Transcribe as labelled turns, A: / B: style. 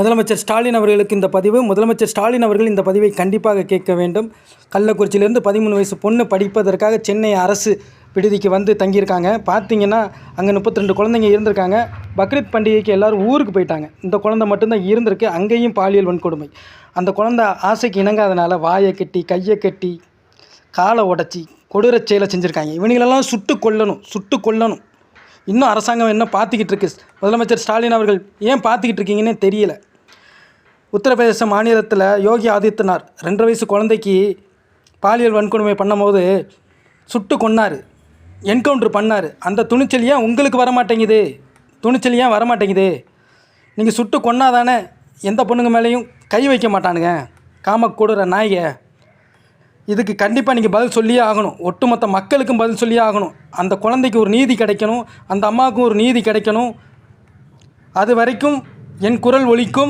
A: முதலமைச்சர் ஸ்டாலின் அவர்களுக்கு இந்த பதிவு முதலமைச்சர் ஸ்டாலின் அவர்கள் இந்த பதிவை கண்டிப்பாக கேட்க வேண்டும். கள்ளக்குறிச்சியிலேருந்து பதிமூணு வயசு பொண்ணு படிப்பதற்காக சென்னை அரசு விடுதிக்கு வந்து தங்கியிருக்காங்க. பார்த்தீங்கன்னா அங்கே முப்பத்தி ரெண்டு குழந்தைங்க இருந்திருக்காங்க. பக்ரீத் பண்டிகைக்கு எல்லாரும் ஊருக்கு போயிட்டாங்க. இந்த குழந்தை மட்டும்தான் இருந்திருக்கு. அங்கேயும் பாலியல் வன்கொடுமை. அந்த குழந்தை ஆசைக்கு இணங்காதனால வாயை கட்டி கையை கட்டி காலை உடச்சி கொடூரச் செயலை செஞ்சுருக்காங்க. இவனிகளெல்லாம் சுட்டு கொல்லணும் சுட்டு கொல்லணும். இன்னும் அரசாங்கம் என்ன பார்த்துக்கிட்டு இருக்கு? முதலமைச்சர் ஸ்டாலின் அவர்கள் ஏன் பார்த்துக்கிட்டு இருக்கீங்கன்னே தெரியல. உத்தரப்பிரதேச மாநிலத்தில் யோகி ஆதித்யநாத் ரெண்டரை வயசு குழந்தைக்கு பாலியல் வன்கொடுமை பண்ணும்போது சுட்டு கொன்னார். என்கவுண்டர் பண்ணார். அந்த துணிச்சல் ஏன் உங்களுக்கு வர மாட்டேங்குது துணிச்சல் ஏன் வர மாட்டேங்குது நீங்கள் சுட்டு கொன்னாதானே எந்த பொண்ணுங்க மேலேயும் கை வைக்க மாட்டானுங்க. காமக்கூடுற நாய்க இதுக்கு கண்டிப்பாக நீங்கள் பதில் சொல்லியே ஆகணும். ஒட்டுமொத்த மக்களுக்கும் பதில் சொல்லியே ஆகணும். அந்த குழந்தைக்கு ஒரு நீதி கிடைக்கணும். அந்த அம்மாவுக்கும் ஒரு நீதி கிடைக்கணும். அது வரைக்கும் என் குரல் ஒலிக்கும்.